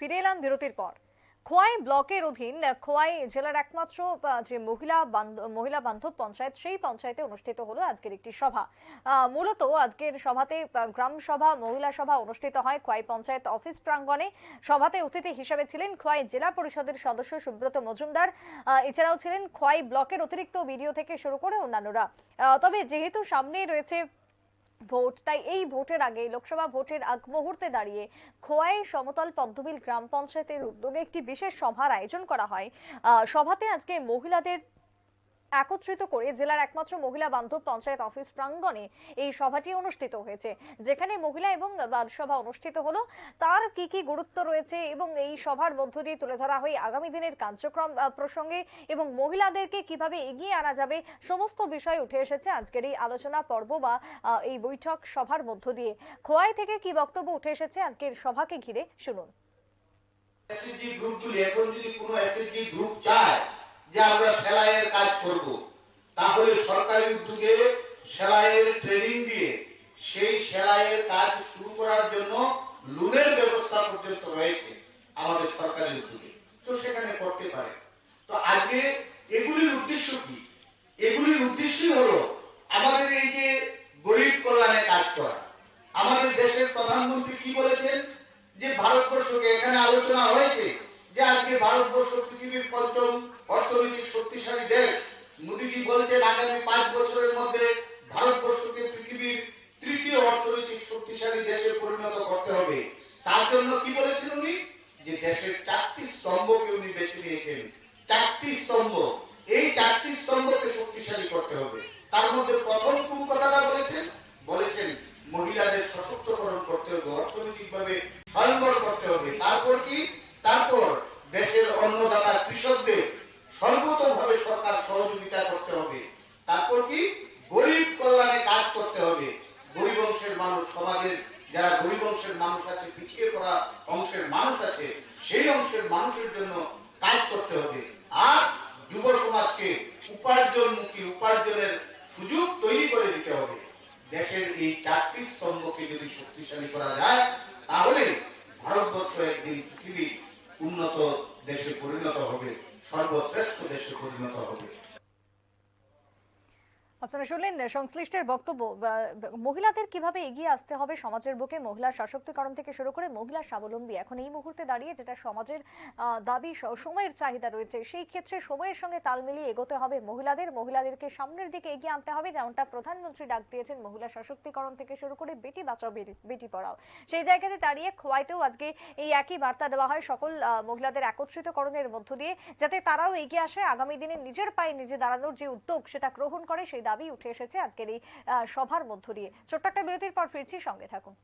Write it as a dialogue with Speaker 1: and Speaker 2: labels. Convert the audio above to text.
Speaker 1: ফিরে এলাম বিরতির পর। খোয়াই ব্লকের অধীন খোয়াই জেলার একমাত্র যে মহিলা মহিলা বান্ধব পঞ্চায়েত, সেই পঞ্চায়েতে অনুষ্ঠিত হলো আজকের একটি সভা। মূলত আজকের সভাতে গ্রাম সভা, মহিলা সভা অনুষ্ঠিত হয় খোয়াই পঞ্চায়েত অফিস প্রাঙ্গণে। সভাতে অতিথি হিসেবে ছিলেন খোয়াই জেলা পরিষদের সদস্য সুব্রত মজুমদার। এছাড়াও ছিলেন খোয়াই ব্লকের অতিরিক্ত বিডিও থেকে শুরু করে অন্যান্যরা। তবে যেহেতু সামনেই রয়েছে ভোট। তাই এই ভোটের আগে লোকসভা ভোটের আগ মুহূর্তে দাঁড়িয়ে খোয়াই সমতল পদ্মবিল গ্রাম পঞ্চায়েতের উদ্যোগে একটি বিশেষ সভার আয়োজন করা হয়। সভাতে আজকে মহিলাদের একত্রিত করে জেলার একমাত্র মহিলা বান্ধব পঞ্চায়েত অফিস প্রাঙ্গণে এই সভাটি অনুষ্ঠিত হয়েছে। যেখানে মহিলা এবং বাল সভা অনুষ্ঠিত হলো। তার কি কি গুরুত্ব রয়েছে এবং এই সভার মধ্য দিয়ে তুলে ধরা হয় আগামী দিনের কার্যক্রম প্রসঙ্গে এবং মহিলাদেরকে কীভাবে এগিয়ে আনা যাবে সমস্ত বিষয় উঠে এসেছে আজকের এই আলোচনা পর্ব বা এই বৈঠক সভার মধ্য দিয়ে। খোয়াই থেকে কি বক্তব্য উঠে এসেছে আজকের সভাকে ঘিরে, শুনুন।
Speaker 2: গ্রুপগুলি এখন যদি কোনো গ্রুপ চায় যে আমরা সেলাইয়ের কাজ করব। তাহলে সরকারি উদ্যোগে সেলাইয়ের ট্রেনিং দিয়ে সেই সেলাইয়ের কাজ শুরু করার জন্য লোনের ব্যবস্থা পর্যন্ত রয়েছে আমাদের সরকারি উদ্যোগে। তো সেখানে করতে পারে। তো আজকে এগুলির উদ্দেশ্য কি? এগুলির উদ্দেশ্যই হলো আমাদের এই যে গরিব কল্যাণে কাজ করা। আমাদের দেশের প্রধানমন্ত্রী কি বলেছেন? যে ভারতবর্ষকে এখানে আলোচনা হয়েছে যে আজকে ভারতবর্ষ পৃথিবীর পঞ্চম শক্তিশালী দেশ। মোদীজি বলছেন, আগামী পাঁচ বছরের মধ্যে ভারতবর্ষকে পৃথিবীর তৃতীয় অর্থনৈতিক শক্তিশালী দেশে পরিণত করতে হবে। তার জন্য কি বলেছেন উনি? যে দেশের চারটি স্তম্ভকে উনি বেছে নিয়েছেন। চারটি স্তম্ভ। এই চারটি স্তম্ভকে শক্তিশালী করতে হবে। তার মধ্যে প্রথম কোন কথাটা বলেছেন? বলেছেন, মহিলাদের সশক্তকরণ করতে হবে, অর্থনৈতিকভাবে স্বয়ংবর করতে হবে। তারপর কি? তারপর দেশের অন্নদাতা কৃষকদের সরকার সহযোগিতা করতে হবে। তারপর কি? গরিব কল্যাণে কাজ করতে হবে। গরিব অংশের মানুষ, সমাজের যারা গরিব অংশের মানুষ আছে, পিছিয়ে পড়া অংশের মানুষ আছে, সেই অংশের মানুষের জন্য কাজ করতে হবে। আর যুব সমাজকে উপার্জনমুখী, উপার্জনের সুযোগ তৈরি করে দিতে হবে। দেশের এই চারটি স্তম্ভকে যদি শক্তিশালী করা যায়, তাহলে ভারতবর্ষ একদিন পৃথিবীর উন্নত দেশে পরিণত হবে সর্বশ্রেষ্ঠ দেশে পরিণত হবে।
Speaker 1: আপনারা শুনলেন সংশ্লিষ্টের বক্তব্য মহিলাদের কীভাবে এগিয়ে আসতে হবে সমাজের বুকে? মহিলা সশক্তিকরণ থেকে শুরু করে মহিলা স্বাবলম্বী এখন এই মুহূর্তে দাঁড়িয়ে, যেটা সমাজের দাবি সময়ের চাহিদা রয়েছে, সেই ক্ষেত্রে সময়ের সঙ্গে তাল মিলিয়ে এগোতে হবে মহিলাদের। মহিলাদেরকে সামনের দিকে এগিয়ে আনতে হবে, যেমনটা প্রধানমন্ত্রী ডাক দিয়েছেন, মহিলা সশক্তিকরণ থেকে শুরু করে বেটি বাঁচাও, বেটি- পড়াও। সেই জায়গাতে দাঁড়িয়ে খোয়াইতেও আজকে এই একই বার্তা দেওয়া হয়, সকল মহিলাদের একত্রিতকরণের মধ্য দিয়ে, যাতে তারাও এগিয়ে আসে, আগামী দিনে নিজের পায়ে নিজে দাঁড়ানোর যে উদ্যোগ, সেটা গ্রহণ করে, সেই দাবি উঠে এসেছে। আজকের এই সভার মধ্য দিয়ে ছোট্ট একটা বিরতির পর ফিরছি। সঙ্গে থাকুন।